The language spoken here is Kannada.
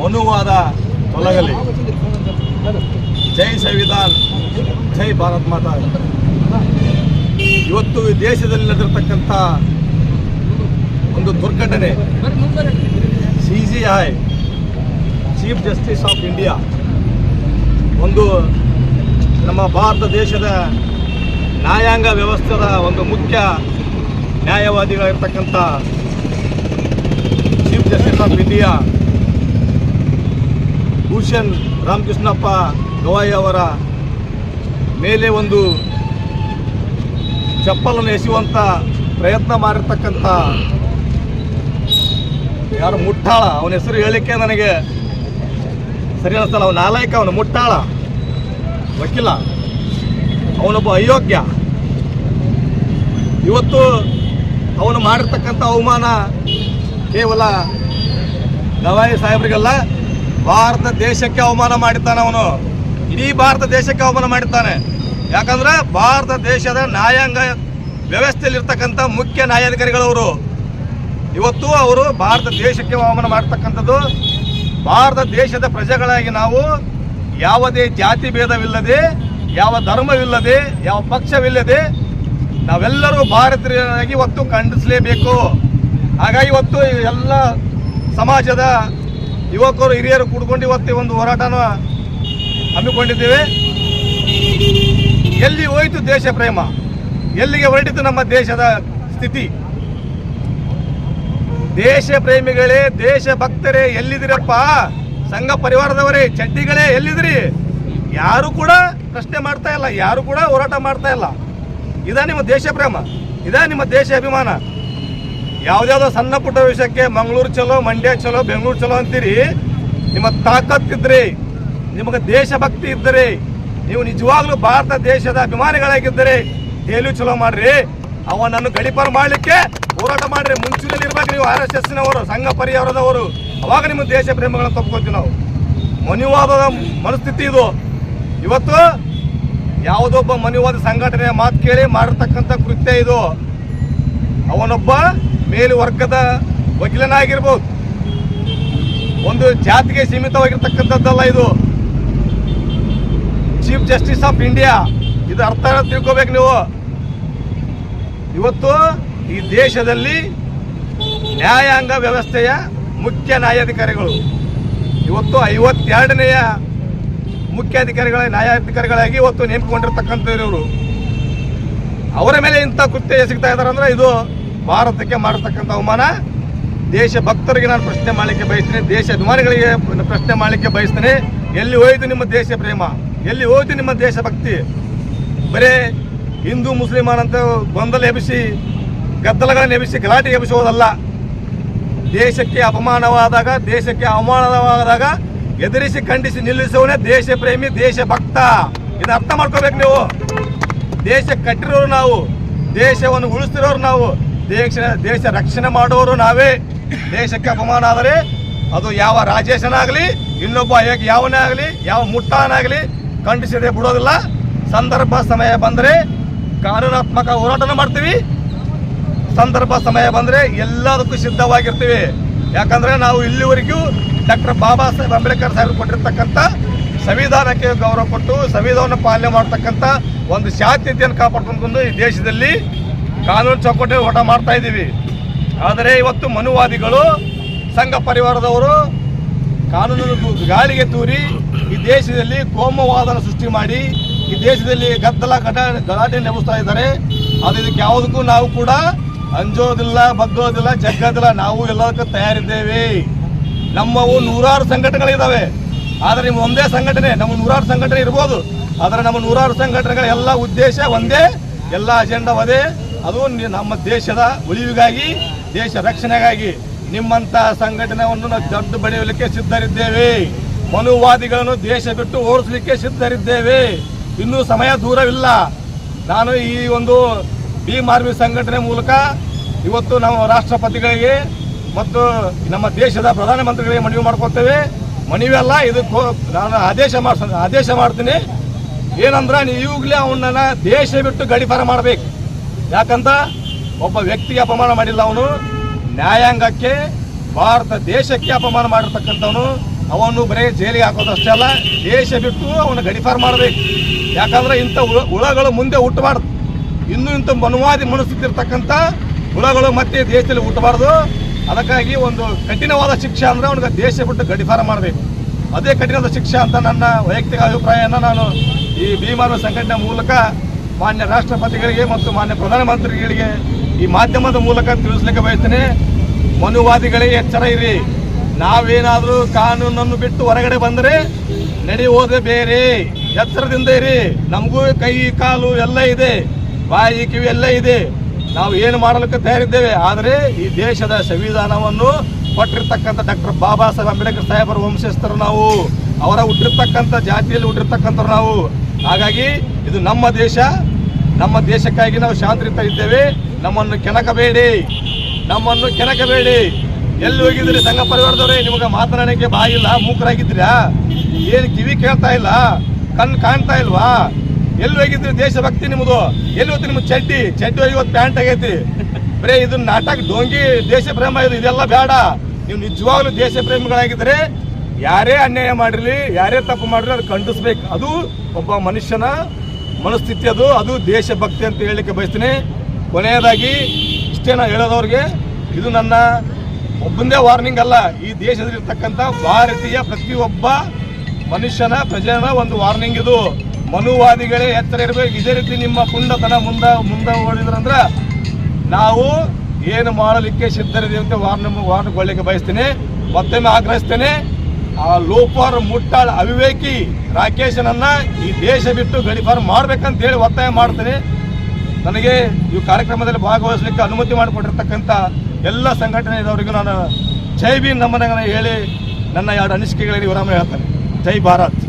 ಮನುವಾದ ತೊಲಗಲಿ. ಜೈ ಸಂವಿಧಾನ್, ಜೈ ಭಾರತ್ ಮಾತಾ ಇವತ್ತು ದೇಶದಲ್ಲಿ ನಡೆದಿರತಕ್ಕಂಥ ಒಂದು ದುರ್ಘಟನೆ. C G I chief justice of India ಒಂದು ನಮ್ಮ ಭಾರತ ದೇಶದ ನ್ಯಾಯಾಂಗ ವ್ಯವಸ್ಥೆದ ಒಂದು ಮುಖ್ಯ ನ್ಯಾಯವಾದಿಗಳಿರ್ತಕ್ಕಂಥ justice of India, Bhushan Ramakrishnappa Gavai ಅವರ ಮೇಲೆ ಒಂದು ಚಪ್ಪಲನ್ನು ಎಸೆಯುವಂಥ ಪ್ರಯತ್ನ ಮಾಡಿರ್ತಕ್ಕಂಥ ಯಾರು ಮುಟ್ಟಾಳ? ಅವನ ಹೆಸರು ಹೇಳಿಕೆ ನನಗೆ ಸರಿ ಅನಿಸ್ತಲ್ಲ ಅವನ ನಾಲಾಯಕ ಅವನು ಮುಟ್ಟಾಳ. ವಕೀಲ. ಅವನೊಬ್ಬ ಅಯೋಗ್ಯ. ಇವತ್ತು ಅವನು ಮಾಡಿರ್ತಕ್ಕಂಥ ಅವಮಾನ ಕೇವಲ ಗವಾಯಿ ಸಾಹೇಬ್ರಿಗಲ್ಲ, ಭಾರತ ದೇಶಕ್ಕೆ ಅವಮಾನ ಮಾಡಿದ್ದಾನೆ ಅವನು. ಇಡೀ ಭಾರತ ದೇಶಕ್ಕೆ ಅವಮಾನ ಮಾಡಿದ್ದಾನೆ. ಯಾಕಂದ್ರೆ ಭಾರತ ದೇಶದ ನ್ಯಾಯಾಂಗ ವ್ಯವಸ್ಥೆಯಲ್ಲಿರ್ತಕ್ಕಂಥ ಮುಖ್ಯ ನ್ಯಾಯಾಧಿಕಾರಿಗಳವರು. ಇವತ್ತು ಅವರು ಭಾರತ ದೇಶಕ್ಕೆ ಅವಮಾನ ಮಾಡ್ತಕ್ಕಂಥದ್ದು. ಭಾರತ ದೇಶದ ಪ್ರಜೆಗಳಾಗಿ ನಾವು ಯಾವುದೇ ಜಾತಿ ಭೇದವಿಲ್ಲದೆ, ಯಾವ ಧರ್ಮವಿಲ್ಲದೆ, ಯಾವ ಪಕ್ಷವಿಲ್ಲದೆ ನಾವೆಲ್ಲರೂ ಭಾರತೀಯರಾಗಿ ಒತ್ತು ಖಂಡಿಸಲೇಬೇಕು. ಹಾಗಾಗಿ ಇವತ್ತು ಎಲ್ಲ ಸಮಾಜದ ಯುವಕರು, ಹಿರಿಯರು ಕೂಡ್ಕೊಂಡು ಇವತ್ತು ಒಂದು ಹೋರಾಟನ ಹಮ್ಮಿಕೊಂಡಿದ್ದೇವೆ. ಎಲ್ಲಿ ಹೋಯಿತು ದೇಶ ಪ್ರೇಮ? ಎಲ್ಲಿಗೆ ಹೊರಟಿತು ನಮ್ಮ ದೇಶದ ಸ್ಥಿತಿ? ದೇಶ ಪ್ರೇಮಿಗಳೇ, ದೇಶ ಭಕ್ತರೇ ಎಲ್ಲಿದ್ದೀರಪ್ಪ ಸಂಘ ಪರಿವಾರದವರೇ, ಚಡ್ಡಿಗಳೇ, ಎಲ್ಲಿದ್ರಿ? ಯಾರು ಕೂಡ ಪ್ರಶ್ನೆ ಮಾಡ್ತಾ ಇಲ್ಲ, ಯಾರು ಕೂಡ ಹೋರಾಟ ಮಾಡ್ತಾ ಇಲ್ಲ. ಇದಾ ನಿಮ್ಮ ದೇಶ ಪ್ರೇಮ, ಇದಾ ನಿಮ್ಮ ದೇಶ ಅಭಿಮಾನ. ಯಾವ್ದ್ಯಾವ್ದೋ ಸಣ್ಣ ಪುಟ್ಟ ವಿಷಯಕ್ಕೆ ಮಂಗಳೂರು ಚಲೋ, ಮಂಡ್ಯ ಚಲೋ, ಬೆಂಗಳೂರು ಚಲೋ ಅಂತೀರಿ ನಿಮ್ಮ ತಾಕತ್ತಿದ್ರಿ ನಿಮಗೆ ದೇಶಭಕ್ತಿ ಇದ್ದರೆ, ನೀವು ನಿಜವಾಗ್ಲೂ ಭಾರತ ದೇಶದ ಅಭಿಮಾನಿಗಳಾಗಿದ್ದರೆ ದೆಹಲಿ ಚಲೋ ಮಾಡ್ರಿ. ಅವನನ್ನು ಗಡಿಪಾರ ಮಾಡಲಿಕ್ಕೆ ಹೋರಾಟ ಮಾಡ್ರಿ. ಮುಂಚೂಣಿಯಲ್ಲಿ ಇರ್ಬೇಕು ನೀವು ಆರ್ ಎಸ್ ಎಸ್ನವರು ಸಂಘ ಪರಿಹಾರದವರು ಅವಾಗ ನಿಮ್ಮ ದೇಶ ಪ್ರೇಮಗಳನ್ನ ತಪ್ಕೋತೀವಿ ನಾವು. ಮನುವಾದದ ಮನಸ್ಥಿತಿ ಇದು. ಇವತ್ತು ಯಾವುದೊಬ್ಬ ಮನುವಾದ ಸಂಘಟನೆಯ ಮಾತು ಕೇಳಿ ಮಾಡಿರ್ತಕ್ಕಂಥ ಕೃತ್ಯ ಇದು. ಅವನೊಬ್ಬ ಮೇಲ್ವರ್ಗದ ವಕೀಲನಾಗಿರ್ಬೋದು. ಒಂದು ಜಾತಿಗೆ ಸೀಮಿತವಾಗಿರ್ತಕ್ಕಂಥದ್ದಲ್ಲ ಇದು. ಚೀಫ್ ಜಸ್ಟಿಸ್ ಆಫ್ ಇಂಡಿಯಾ ಇದು ಅರ್ಥ ತಿಳ್ಕೊಬೇಕು ನೀವು. ಇವತ್ತು ಈ ದೇಶದಲ್ಲಿ ನ್ಯಾಯಾಂಗ ವ್ಯವಸ್ಥೆಯ ಮುಖ್ಯ ನ್ಯಾಯಾಧಿಕಾರಿಗಳು. ಇವತ್ತು ಐವತ್ತೆರಡನೆಯ ಮುಖ್ಯಾಧಿಕಾರಿಗಳ ನ್ಯಾಯಾಧಿಕಾರಿಗಳಾಗಿ ಇವತ್ತು ನೇಮಕೊಂಡಿರ್ತಕ್ಕಂಥವ್ರು ಅವರ ಮೇಲೆ ಇಂಥ ಕೃತ್ಯ ಸಿಗ್ತಾ ಇದ್ದಾರೆ ಅಂದ್ರೆ ಇದು ಭಾರತಕ್ಕೆ ಮಾಡತಕ್ಕಂಥ ಅವಮಾನ. ದೇಶ ಭಕ್ತರಿಗೆ ನಾನು ಪ್ರಶ್ನೆ ಮಾಡಲಿಕ್ಕೆ ಬಯಸ್ತೇನೆ. ದೇಶ ಅಭಿಮಾನಿಗಳಿಗೆ ಪ್ರಶ್ನೆ ಮಾಡಲಿಕ್ಕೆ ಬಯಸ್ತೇನೆ. ಎಲ್ಲಿ ಹೋಯ್ತು ನಿಮ್ಮ ದೇಶ ಪ್ರೇಮ? ಎಲ್ಲಿ ಹೋಯಿತು ನಿಮ್ಮ ದೇಶಭಕ್ತಿ ಬರೇ ಹಿಂದೂ ಮುಸ್ಲಿಮಾನಂತ ಗೊಂದಲ ಎಬ್ಬಿಸಿ, ಗದ್ದಲಗಳನ್ನು ಎಬ್ಬಿಸಿ ಗಲಾಟೆ ಎಬ್ಬಿಸುವುದಲ್ಲ ದೇಶಕ್ಕೆ ಅಪಮಾನವಾದಾಗ, ದೇಶಕ್ಕೆ ಅವಮಾನವಾದಾಗ ಎದುರಿಸಿ, ಖಂಡಿಸಿ ನಿಲ್ಲಿಸುವನೇ ದೇಶ ಪ್ರೇಮಿ, ದೇಶ ಭಕ್ತ. ಇದನ್ನ ಅರ್ಥ ಮಾಡ್ಕೋಬೇಕು ನೀವು. ದೇಶ ಕಟ್ಟಿರೋರು ನಾವು. ದೇಶವನ್ನು ಉಳಿಸ್ತಿರೋರು ನಾವು. ದೇಶ ದೇಶ ರಕ್ಷಣೆ ಮಾಡೋರು ನಾವೇ. ದೇಶಕ್ಕೆ ಅಪಮಾನ ಆದರೆ ಅದು ಯಾವ ರಾಜೇಶನಾಗಲಿ, ಇನ್ನೊಬ್ಬ ಹೇಗೆ ಯಾವನೇ ಆಗಲಿ ಯಾವ ಮುಟ್ಟಾನಾಗಲಿ ಖಂಡಿಸದೆ ಬಿಡೋದಿಲ್ಲ. ಸಂದರ್ಭ ಸಮಯ ಬಂದರೆ ಕಾನೂನಾತ್ಮಕ ಹೋರಾಟನ ಮಾಡ್ತೀವಿ. ಸಂದರ್ಭ ಸಮಯ ಬಂದರೆ ಎಲ್ಲದಕ್ಕೂ ಸಿದ್ಧವಾಗಿರ್ತೀವಿ. ಯಾಕಂದರೆ ನಾವು ಇಲ್ಲಿವರೆಗೂ ಡಾಕ್ಟರ್ ಬಾಬಾ ಸಾಹೇಬ್ ಅಂಬೇಡ್ಕರ್ ಸಾಹೇಬ್ ಕೊಟ್ಟಿರ್ತಕ್ಕಂಥ ಸಂವಿಧಾನಕ್ಕೆ ಗೌರವ ಕೊಟ್ಟು ಸಂವಿಧಾನ ಪಾಲನೆ ಮಾಡ್ತಕ್ಕಂಥ ಒಂದು ಶಾಂತಿಯನ್ನು ಕಾಪಾಡ್ಕೊಂಡು ಈ ದೇಶದಲ್ಲಿ ಕಾನೂನು ಚೌಕಟ್ಟು ಹೊಟ ಮಾಡ್ತಾ ಇದ್ದೀವಿ. ಆದರೆ ಇವತ್ತು ಮನುವಾದಿಗಳು, ಸಂಘ ಪರಿವಾರದವರು ಕಾನೂನು ಗಾಳಿಗೆ ತೂರಿ ಈ ದೇಶದಲ್ಲಿ ಕೋಮವಾದನ ಸೃಷ್ಟಿ ಮಾಡಿ, ಈ ದೇಶದಲ್ಲಿ ಗದ್ದಲ ಗಟ ಗಲಾಟೆ ನೆಲೆಸ್ತಾ ಇದ್ದಾರೆ. ಅದು ಇದಕ್ಕೆ ಯಾವುದಕ್ಕೂ ನಾವು ಕೂಡ ಅಂಜೋದಿಲ್ಲ, ಬಗ್ಗೋದಿಲ್ಲ, ಜಗ್ಗೋದಿಲ್ಲ. ನಾವು ಎಲ್ಲದಕ್ಕೂ ತಯಾರಿದ್ದೇವೆ. ನಮ್ಮವು ನೂರಾರು ಸಂಘಟನೆಗಳಿದ್ದಾವೆ. ಆದರೆ ನಿಮ್ಮ ಒಂದೇ ಸಂಘಟನೆ ನಮ್ಮ ನೂರಾರು ಸಂಘಟನೆ ಇರ್ಬೋದು. ಆದರೆ ನಮ್ಮ ನೂರಾರು ಸಂಘಟನೆಗಳ ಎಲ್ಲ ಉದ್ದೇಶ ಒಂದೇ, ಎಲ್ಲ ಅಜೆಂಡಾ ಒಂದೇ ಅದು ನಮ್ಮ ದೇಶದ ಉಳಿವಿಗಾಗಿ, ದೇಶ ರಕ್ಷಣೆಗಾಗಿ ನಿಮ್ಮಂತ ಸಂಘಟನೆಯನ್ನು ನಾವು ದೊಡ್ಡ ಬಡಿಯಲಿಕ್ಕೆ ಸಿದ್ಧರಿದ್ದೇವೆ. ಮನುವಾದಿಗಳನ್ನು ದೇಶ ಬಿಟ್ಟು ಓಡಿಸಲಿಕ್ಕೆ ಸಿದ್ಧರಿದ್ದೇವೆ. ಇನ್ನೂ ಸಮಯ ದೂರವಿಲ್ಲ. ನಾನು ಈ ಒಂದು ಭೀಮ್ ಆರ್ಮಿ ಸಂಘಟನೆ ಮೂಲಕ ಇವತ್ತು ನಾವು ರಾಷ್ಟ್ರಪತಿಗಳಿಗೆ ಮತ್ತು ನಮ್ಮ ದೇಶದ ಪ್ರಧಾನಮಂತ್ರಿಗಳಿಗೆ ಮನವಿ ಮಾಡ್ಕೊತೇವೆ. ಮನವಿ ಅಲ್ಲ ಇದಕ್ಕೂ ನಾನು ಆದೇಶ ಮಾಡ್ಸ ಆದೇಶ ಮಾಡ್ತೀನಿ. ಏನಂದ್ರೆ ನೀವು ಈಗಲೇ ಅವನನ್ನ ದೇಶ ಬಿಟ್ಟು ಗಡಿಪಾರ ಮಾಡಬೇಕು. ಯಾಕಂತ ಒಬ್ಬ ವ್ಯಕ್ತಿಗೆ ಅಪಮಾನ ಮಾಡಿಲ್ಲ ಅವನು. ನ್ಯಾಯಾಂಗಕ್ಕೆ, ಭಾರತ ದೇಶಕ್ಕೆ ಅಪಮಾನ ಮಾಡಿರ್ತಕ್ಕಂಥವನು. ಅವನು ಬರೀ ಜೈಲಿಗೆ ಹಾಕೋದು ಅಷ್ಟೇ ಅಲ್ಲ, ದೇಶ ಬಿಟ್ಟು ಅವನ ಗಡಿಪಾರ್ ಮಾಡಬೇಕು. ಯಾಕಂದ್ರೆ ಇಂಥ ಹುಳ ಹುಳಗಳು ಮುಂದೆ ಹುಟ್ಟಬಾರ್ದು. ಇನ್ನೂ ಇಂಥ ಮನುವಾದಿ ಮನಸ್ಸುತ್ತಿರ್ತಕ್ಕಂಥ ಹುಳಗಳು ಮತ್ತೆ ದೇಶದಲ್ಲಿ ಹುಟ್ಟಬಾರ್ದು. ಅದಕ್ಕಾಗಿ ಒಂದು ಕಠಿಣವಾದ ಶಿಕ್ಷೆ ಅಂದ್ರೆ ಅವನಿಗೆ ದೇಶ ಬಿಟ್ಟು ಗಡಿಫಾರ ಮಾಡಬೇಕು. ಅದೇ ಕಠಿಣವಾದ ಶಿಕ್ಷೆ ಅಂತ ನನ್ನ ವೈಯಕ್ತಿಕ ಅಭಿಪ್ರಾಯನ ನಾನು ಈ ಭೀಮಾರು ಸಂಘಟನೆ ಮೂಲಕ ಮಾನ್ಯ ರಾಷ್ಟ್ರಪತಿಗಳಿಗೆ ಮತ್ತು ಮಾನ್ಯ ಪ್ರಧಾನಮಂತ್ರಿಗಳಿಗೆ ಈ ಮಾಧ್ಯಮದ ಮೂಲಕ ತಿಳಿಸ್ಲಿಕ್ಕೆ ಬಯಸ್ತೇನೆ. ಮನುವಾದಿಗಳಿಗೆ ಎಚ್ಚರ ಇರಿ. ನಾವೇನಾದರೂ ಕಾನೂನನ್ನು ಬಿಟ್ಟು ಹೊರಗಡೆ ಬಂದರೆ ನಡೆಯುವುದೇ ಬೇರೆ. ಎಚ್ಚರದಿಂದ ಇರಿ. ನಮಗೂ ಕೈ, ಕಾಲು ಎಲ್ಲ ಇದೆ. ಬಾಯಿ, ಕಿವಿ ಎಲ್ಲ ಇದೆ. ನಾವು ಏನು ಮಾಡಲಿಕ್ಕೆ ತಯಾರಿದ್ದೇವೆ? ಆದರೆ ಈ ದೇಶದ ಸಂವಿಧಾನವನ್ನು ಕೊಟ್ಟಿರ್ತಕ್ಕಂಥ ಡಾಕ್ಟರ್ ಬಾಬಾ ಸಾಹೇಬ್ ಅಂಬೇಡ್ಕರ್ ಸಾಹೇಬರ ವಂಶಸ್ಥರು ನಾವು. ಅವರ ಹುಟ್ಟಿರ್ತಕ್ಕಂಥ ಜಾತಿಯಲ್ಲಿ ಹುಟ್ಟಿರ್ತಕ್ಕಂಥ ನಾವು. ಹಾಗಾಗಿ ಇದು ನಮ್ಮ ದೇಶ. ನಮ್ಮ ದೇಶಕ್ಕಾಗಿ ನಾವು ಶಾಂತಿಯುತ ಇದ್ದೇವೆ. ನಮ್ಮನ್ನು ಕೆಣಕಬೇಡಿ. ನಮ್ಮನ್ನು ಕೆಣಕಬೇಡಿ. ಎಲ್ಲಿ ಹೋಗಿದ್ರಿ ಸಂಘ ಪರಿವಾರದವ್ರೆ? ನಿಮಗೆ ಮಾತನಾಡಕ್ಕೆ ಬಾಯಿಲ್ಲ ಮೂಕರಾಗಿದ್ದೀರಾ? ಏನು ಕಿವಿ ಕೇಳ್ತಾ ಇಲ್ಲ, ಕಣ್ಣು ಕಾಣ್ತಾ ಇಲ್ವಾ? ಎಲ್ಲಿ ಹೋಗಿದ್ರಿ ದೇಶಭಕ್ತಿ ನಿಮ್ಮದು? ಎಲ್ಲಿ ಹೋಗ್ತಿ ನಿಮ್ಮ ಚಡ್ಡಿ? ಚಡ್ಡಿ ಇವತ್ತು ಪ್ಯಾಂಟ್ ಆಗೈತಿ. ಬರೇ ಇದನ್ನ ನಾಟಕ, ಡೋಂಗಿ ದೇಶ ಪ್ರೇಮ ಇದು ಇದೆಲ್ಲ ಬೇಡ. ನೀವು ನಿಜವಾಗ್ಲೂ ದೇಶ ಪ್ರೇಮಿಗಳಾಗಿದ್ದರೆ ಯಾರೇ ಅನ್ಯಾಯ ಮಾಡಿರಲಿ, ಯಾರೇ ತಪ್ಪು ಮಾಡಿರಲಿ ಅದು ಖಂಡಿಸ್ಬೇಕು. ಅದು ಒಬ್ಬ ಮನುಷ್ಯನ ಮನಸ್ಥಿತಿ ಅದು ಅದು ದೇಶಭಕ್ತಿ ಅಂತ ಹೇಳಲಿಕ್ಕೆ ಬಯಸ್ತೀನಿ. ಕೊನೆಯದಾಗಿ, ಇಷ್ಟೇ ನಾನು ಹೇಳೋದವ್ರಿಗೆ, ಇದು ನನ್ನ ಒಬ್ಬಂದೇ ವಾರ್ನಿಂಗ್ ಅಲ್ಲ. ಈ ದೇಶದಲ್ಲಿರ್ತಕ್ಕಂಥ ಭಾರತೀಯ ಪ್ರತಿಯೊಬ್ಬ ಮನುಷ್ಯನ ಪ್ರಜೆನ ಒಂದು ವಾರ್ನಿಂಗ್ ಇದು. ಮನುವಾದಿಗಳೇ ಎತ್ತರ ಇರಬೇಕು. ಇದೇ ರೀತಿ ನಿಮ್ಮ ಪುಂಡತನ ಮುಂದ, ಮುಂದೆ ಓಡಿದ್ರಂದ್ರೆ ನಾವು ಏನು ಮಾಡಲಿಕ್ಕೆ ಸಿದ್ಧರಿದ್ದೀವಿ ಅಂತ ವಾರ್ನ ಕೊಡಲಿಕ್ಕೆ ಬಯಸ್ತೀನಿ. ಮತ್ತೊಮ್ಮೆ ಆಗ್ರಹಿಸ್ತೇನೆ. ಆ ಲೋಪರ್ ಮುಟ್ಟಾಳ ಅವಿವೇಕಿ ರಾಕೇಶನನ್ನ ಈ ದೇಶ ಬಿಟ್ಟು ಗಡಿಪಾರು ಮಾಡ್ಬೇಕಂತ ಹೇಳಿ ಒತ್ತಾಯ ಮಾಡ್ತೇನೆ ನನಗೆ ಈ ಕಾರ್ಯಕ್ರಮದಲ್ಲಿ ಭಾಗವಹಿಸಲಿಕ್ಕೆ ಅನುಮತಿ ಮಾಡಿಕೊಟ್ಟಿರ್ತಕ್ಕಂಥ ಎಲ್ಲ ಸಂಘಟನೆಯವರಿಗೂ ನಾನು ಜೈ ಭೀಮ್ ನಮನಗಳನ್ನು ಹೇಳಿ ನನ್ನ ಎರಡು ಅನಿಸಿಕೆಗಳಲ್ಲಿ ವಿರಾಮ ಹೇಳ್ತೇನೆ. ಜೈ ಭಾರತ್.